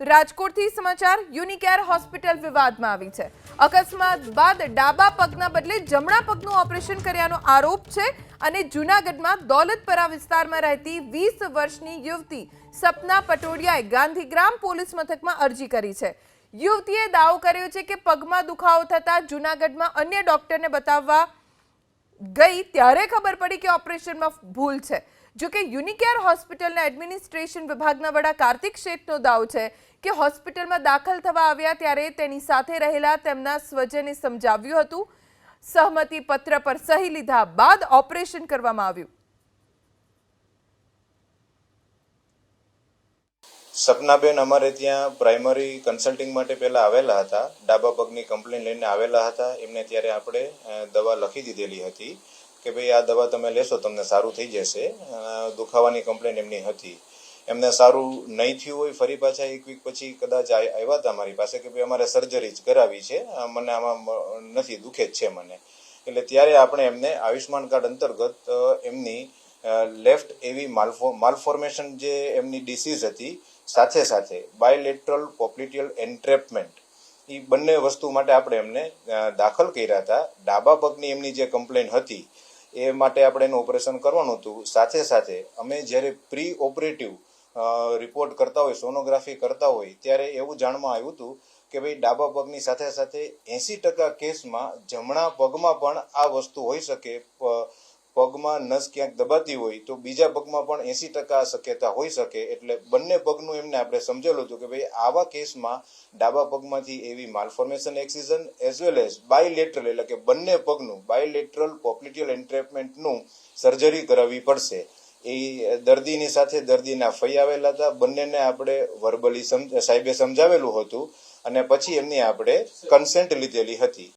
રાજકોટથી સમાચાર યુનિકેર હોસ્પિટલ વિવાદમાં આવી છે. અકસ્માત બાદ ડાબા પગના બદલે જમણા પગનું ઓપરેશન કર્યાનો આરોપ છે અને જૂનાગઢમાં દોલતપરા વિસ્તારમાં રહેતી વીસ વર્ષની યુવતી સપના પટોડિયાએ ગાંધીગ્રામ પોલીસ મથકમાં અરજી કરી છે. યુવતીએ દાવો કર્યો છે કે પગમાં દુખાવો થતાં જૂનાગઢમાં અન્ય ડોક્ટરને બતાવવા ગઈ ત્યારે ખબર પડી કે ઓપરેશનમાં ભૂલ છે. જો કે યુનિકેર હોસ્પિટલના એડમિનિસ્ટ્રેશન વિભાગના વડા કાર્તિક શેઠનો દાવ છે કે હોસ્પિટલમાં દાખલ થવા આવ્યા ત્યારે તેની સાથે રહેલા તેમના સ્વજને સમજાવ્યું હતું. સહમતિ પત્ર પર સહી લીધા બાદ ઓપરેશન કરવામાં આવ્યું. સપનાબેન અમારે ત્યાં પ્રાઇમરી કન્સલ્ટિંગ માટે પહેલાં આવેલા હતા. ડાબા પગની કમ્પ્લેન લઈને આવેલા હતા. એમને ત્યારે આપણે દવા લખી દીધેલી હતી કે ભાઈ આ દવા તમે લેશો, તમને સારું થઈ જશે. દુખાવાની કમ્પ્લેન એમની હતી. એમને સારું નહીં થયું હોય, ફરી પાછા એક વીક પછી કદાચ આવ્યા હતા મારી પાસે કે ભાઈ અમારે સર્જરી જ કરાવી છે. મને આમાં નથી દુખે જ છે મને. એટલે ત્યારે આપણે એમને આયુષ્માન કાર્ડ અંતર્ગત એમની લેફ્ટ એવી માલફો માલફોર્મેશન જે એમની ડિસીઝ હતી, સાથે સાથે બાયલેટરલ પોપ્લિટિયલ એન્ટ્રેપમેન્ટ એ બંને વસ્તુ માટે આપણે એમને દાખલ કર્યા હતા. ડાબા પગની એમની જે કમ્પ્લેન હતી, એ માટે આપણે એનું ઓપરેશન કરવાનું હતું. સાથે સાથે અમે જ્યારે પ્રી ઓપરેટિવ રિપોર્ટ કરતા હોય સોનોગ્રાફી કરતા હોય, ત્યારે એવું જાણવા આવ્યું હતું કે ભાઈ ડાબા પગની સાથે સાથે એંસી ટકા કેસમાં જમણા પગમાં પણ આ વસ્તુ હોઈ શકે. પગમાં નસ ક્યાંક દબાતી હોય તો બીજા પગમાં પણ એંસી ટકા શક્યતા હોઈ શકે. એટલે બંને પગનું એમને આપણે સમજેલું હતું કે ભાઈ આવા કેસમાં ડાબા પગમાંથી એવી malformation excision as well as bilateral એટલે કે બંને પગનું બાયલેટરલ પોપ્લિટિયલ એન્ટ્રેપમેન્ટનું સર્જરી કરાવવી પડશે. એ દર્દીની સાથે દર્દીના ફઈ આવેલા હતા. બંનેને આપણે વર્બલી સાહેબે સમજાવેલું હતું અને પછી એમની આપણે કન્સેન્ટ લીધેલી હતી.